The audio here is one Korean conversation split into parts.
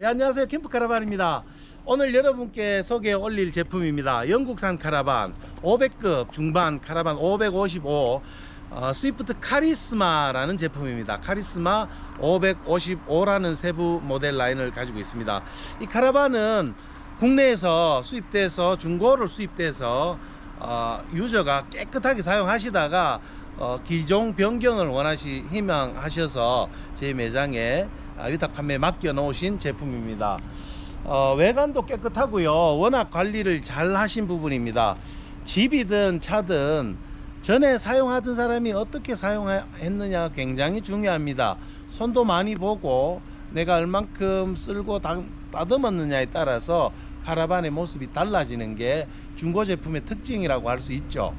네, 안녕하세요. 캠프 카라반입니다. 오늘 여러분께 소개해 올릴 제품입니다. 영국산 카라반 500급 중반 카라반 555 어, 스위프트 카리스마라는 제품입니다. 카리스마 555라는 세부 모델 라인을 가지고 있습니다. 이 카라반은 국내에서 수입돼서 중고를 수입돼서 어, 유저가 깨끗하게 사용하시다가 어, 기종 변경을 원하시 희망하셔서 제 매장에 아, 위탁 판매 맡겨 놓으신 제품입니다. 어, 외관도 깨끗하고요. 워낙 관리를 잘 하신 부분입니다. 집이든 차든 전에 사용하던 사람이 어떻게 사용했느냐 굉장히 중요합니다. 손도 많이 보고 내가 얼만큼 쓸고 다, 다듬었느냐에 따라서 카라반의 모습이 달라지는 게 중고 제품의 특징이라고 할 수 있죠.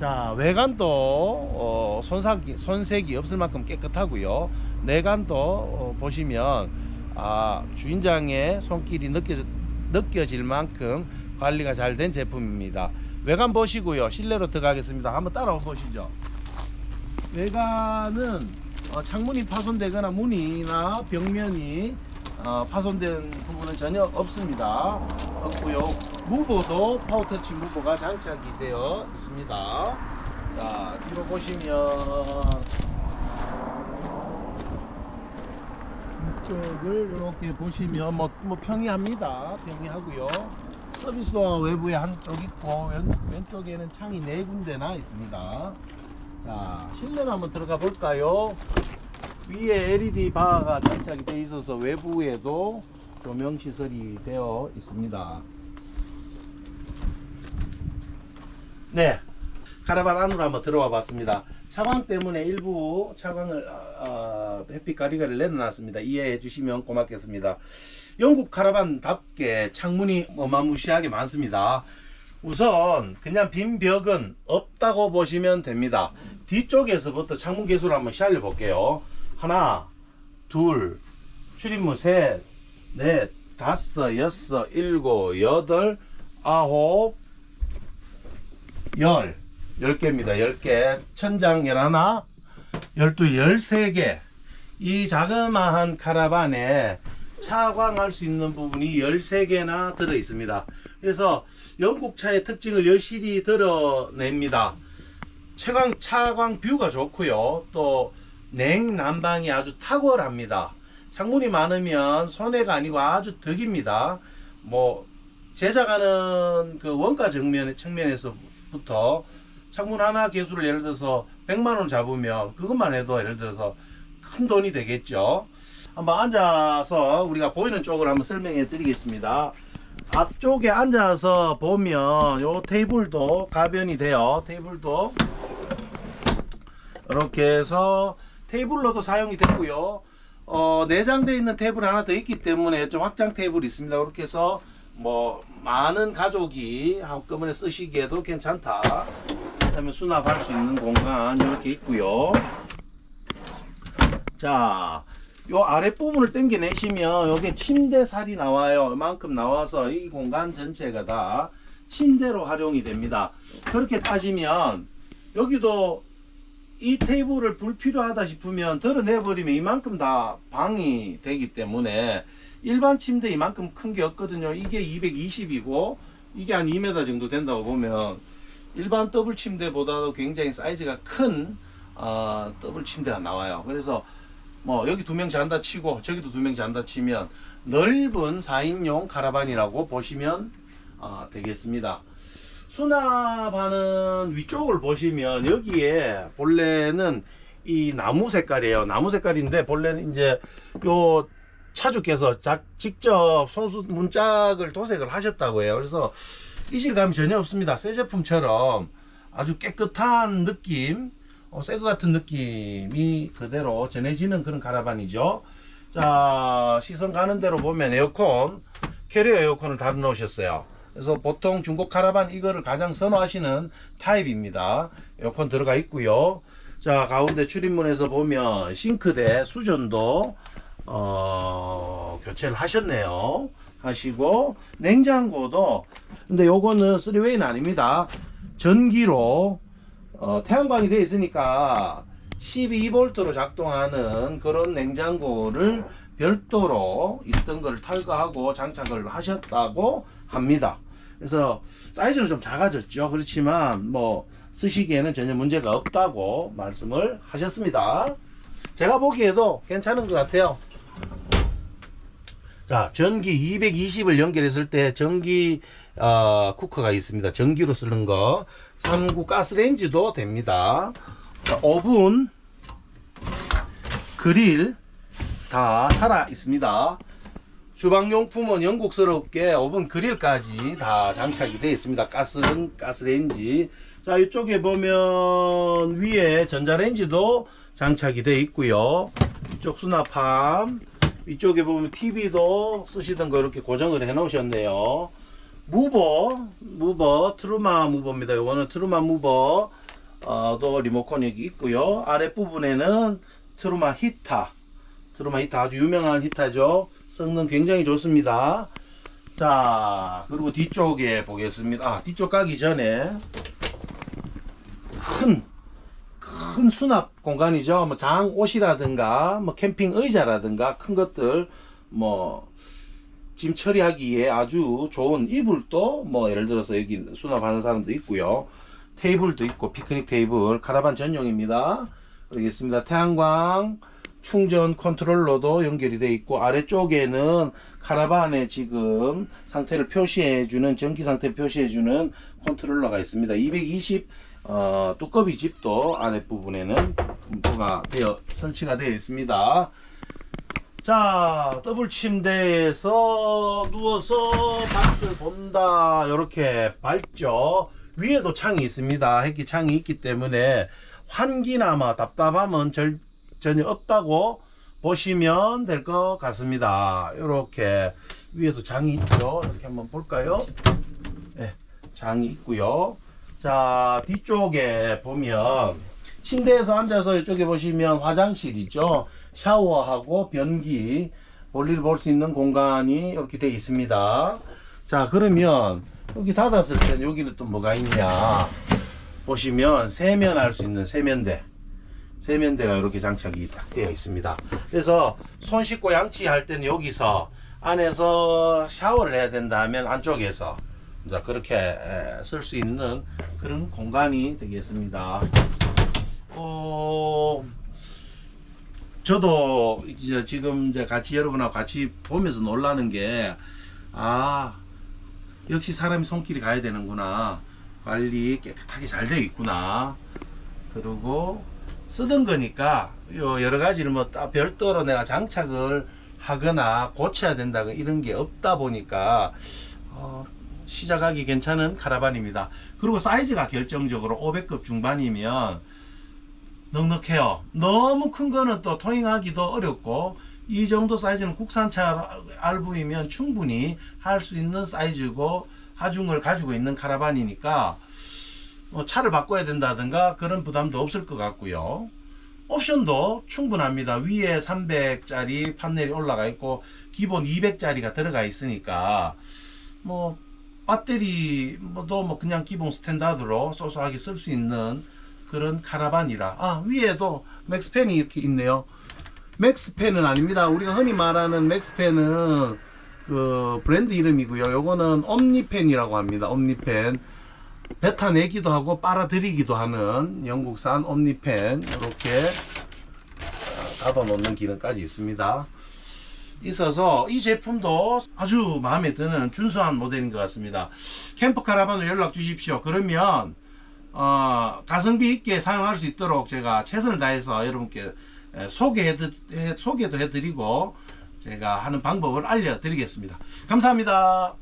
자 외관도 어, 손삭이, 손색이 없을 만큼 깨끗하고요. 내관도 어, 보시면 아, 주인장의 손길이 느껴져, 느껴질 만큼 관리가 잘 된 제품입니다. 외관 보시고요. 실내로 들어가겠습니다. 한번 따라와 보시죠. 외관은 어, 창문이 파손되거나 문이나 벽면이 어, 파손된 부분은 전혀 없습니다. 없고요. 무보도 파워터치 무보가 장착이 되어 있습니다. 자, 뒤로 보시면 이쪽을 이렇게 보시면 뭐, 뭐 평이합니다. 평이하고요. 서비스도어 외부에 한쪽 있고 왼, 왼쪽에는 창이 네 군데나 있습니다. 자, 실내로 한번 들어가 볼까요? 위에 LED 바가 장착이 되어 있어서 외부에도 조명 시설이 되어 있습니다. 네, 카라반 안으로 한번 들어와 봤습니다. 차광 때문에 일부 차광을 어, 햇빛 가리가를 내려놨습니다. 이해해 주시면 고맙겠습니다. 영국 카라반답게 창문이 어마무시하게 많습니다. 우선 그냥 빈 벽은 없다고 보시면 됩니다. 뒤쪽에서부터 창문 개수를 한번 시알려 볼게요. 하나, 둘, 출입문 셋, 넷, 다섯, 여섯, 일곱, 여덟, 아홉, 열. 열 개입니다. 열 개. 천장 열하나, 열두, 열세 개. 이 자그마한 카라반에 차광할 수 있는 부분이 13개나 들어 있습니다. 그래서 영국 차의 특징을 여실히 드러냅니다. 차광, 차광 뷰가 좋고요. 또 냉난방이 아주 탁월합니다. 창문이 많으면 손해가 아니고 아주 덕입니다. 뭐 제작하는 그 원가 정면 측면에서부터 창문 하나 개수를 예를 들어서 100만 원 잡으면 그것만 해도 예를 들어서 큰 돈이 되겠죠. 한번 앉아서 우리가 보이는 쪽을 한번 설명해 드리겠습니다. 앞쪽에 앉아서 보면 요 테이블도 가변이 돼요. 테이블도 이렇게 해서 테이블로도 사용이 되고요. 어, 내장되어 있는 테이블 하나 더 있기 때문에 좀 확장 테이블이 있습니다. 그렇게 해서 뭐 많은 가족이 한꺼번에 쓰시기에도 괜찮다. 그다음에 수납할 수 있는 공간 이렇게 있고요. 자, 요 아랫부분을 당겨내시면 여기 침대살이 나와요. 이만큼 나와서 이 공간 전체가 다 침대로 활용이 됩니다. 그렇게 따지면 여기도 이 테이블을 불필요하다 싶으면 덜어내버리면 이만큼 다 방이 되기 때문에 일반 침대 이만큼 큰 게 없거든요. 이게 220이고 이게 한 2m 정도 된다고 보면 일반 더블 침대보다도 굉장히 사이즈가 큰 어, 더블 침대가 나와요. 그래서 뭐 여기 두 명 잔다 치고 저기도 두 명 잔다 치면 넓은 4인용 카라반이라고 보시면 어, 되겠습니다. 수납하는 위쪽을 보시면 여기에 본래는 이 나무 색깔이에요. 나무 색깔인데 본래는 이제 요 차주께서 자, 직접 손수 문짝을 도색을 하셨다고 해요. 그래서 이질감이 전혀 없습니다. 새 제품처럼 아주 깨끗한 느낌, 어, 새거 같은 느낌이 그대로 전해지는 그런 카라반이죠. 자, 시선 가는 대로 보면 에어컨, 캐리어 에어컨을 달아 놓으셨어요. 그래서 보통 중고 카라반 이거를 가장 선호하시는 타입입니다. 에어컨 들어가 있고요. 자, 가운데 출입문에서 보면 싱크대 수전도 어, 교체를 하셨네요. 하시고 냉장고도 근데 요거는 3웨이는 아닙니다. 전기로 어, 태양광이 되어 있으니까 12V로 작동하는 그런 냉장고를 별도로 있던 걸 탈거하고 장착을 하셨다고 합니다. 그래서 사이즈는 좀 작아졌죠. 그렇지만 뭐 쓰시기에는 전혀 문제가 없다고 말씀을 하셨습니다. 제가 보기에도 괜찮은 것 같아요. 자, 전기 220을 연결했을 때 전기 어, 쿠커가 있습니다. 전기로 쓰는 거. 3구 가스레인지도 됩니다. 자, 오븐, 그릴 다 살아 있습니다. 주방용품은 영국스럽게 오븐 그릴까지 다 장착이 되어 있습니다. 가스는 가스레인지. 자, 이쪽에 보면 위에 전자레인지도 장착이 되어 있고요. 이쪽 수납함. 이쪽에 보면 TV도 쓰시던 거 이렇게 고정을 해 놓으셨네요. 무버, 무버, 트루마 무버입니다. 요거는 트루마 무버, 어, 또 리모컨이 있고요. 아랫부분에는 트루마 히타. 트루마 히타 아주 유명한 히타죠. 성능 굉장히 좋습니다. 자, 그리고 뒤쪽에 보겠습니다. 아, 뒤쪽 가기 전에 큰, 큰 수납 공간이죠. 뭐 장 옷이라든가, 뭐 캠핑 의자라든가 큰 것들, 뭐, 짐 처리하기에 아주 좋은 이불도 뭐 예를 들어서 여기 수납하는 사람도 있고요. 테이블도 있고 피크닉 테이블 카라반 전용입니다. 그러겠습니다. 태양광 충전 컨트롤러도 연결이 돼 있고 아래쪽에는 카라반에 지금 상태를 표시해 주는 전기 상태 표시해 주는 컨트롤러가 있습니다. 220 어, 두꺼비 집도 아랫부분에는 분포가 되어 설치가 되어 있습니다. 자, 더블 침대에서 누워서 밖을 본다. 이렇게 밝죠. 위에도 창이 있습니다. 햇기 창이 있기 때문에 환기나마 답답함은 절, 전혀 없다고 보시면 될 것 같습니다. 이렇게 위에도 장이 있죠. 이렇게 한번 볼까요? 네, 장이 있고요. 자, 뒤쪽에 보면 침대에서 앉아서 이쪽에 보시면 화장실이죠. 샤워하고 변기 볼일 볼 수 있는 공간이 이렇게 되어 있습니다. 자, 그러면 여기 닫았을 때는 여기는 또 뭐가 있냐? 보시면 세면할 수 있는 세면대. 세면대가 이렇게 장착이 딱 되어 있습니다. 그래서 손 씻고 양치할 때는 여기서 안에서 샤워를 해야 된다 하면 안쪽에서 자, 그렇게 쓸 수 있는 그런 공간이 되겠습니다. 어, 저도 이제 지금 이제 같이 여러분하고 같이 보면서 놀라는 게, 아, 역시 사람이 손길이 가야 되는구나. 관리 깨끗하게 잘 되어 있구나. 그리고 쓰던 거니까 요 여러 가지를 뭐 따- 별도로 내가 장착을 하거나 고쳐야 된다 이런 게 없다 보니까 어, 시작하기 괜찮은 카라반입니다. 그리고 사이즈가 결정적으로 500급 중반이면 넉넉해요. 너무 큰 거는 또 토잉하기도 어렵고 이 정도 사이즈는 국산차 RV면 충분히 할 수 있는 사이즈고 하중을 가지고 있는 카라반이니까 뭐 차를 바꿔야 된다든가 그런 부담도 없을 것 같고요. 옵션도 충분합니다. 위에 300짜리 판넬이 올라가 있고 기본 200짜리가 들어가 있으니까 뭐 배터리도 뭐 그냥 기본 스탠다드로 소소하게 쓸 수 있는 그런 카라반이라 아 위에도 맥스펜이 이렇게 있네요. 맥스펜은 아닙니다. 우리가 흔히 말하는 맥스펜은 그 브랜드 이름이고요. 요거는 옴니펜이라고 합니다. 옴니펜. 베타 내기도 하고 빨아들이기도 하는 영국산 옴니펜 이렇게 닫아 놓는 기능까지 있습니다. 있어서 이 제품도 아주 마음에 드는 준수한 모델인 것 같습니다. 캠프 카라반으로 연락 주십시오. 그러면 어, 가성비 있게 사용할 수 있도록 제가 최선을 다해서 여러분께 에, 소개해 소개도 해드리고 제가 하는 방법을 알려드리겠습니다. 감사합니다.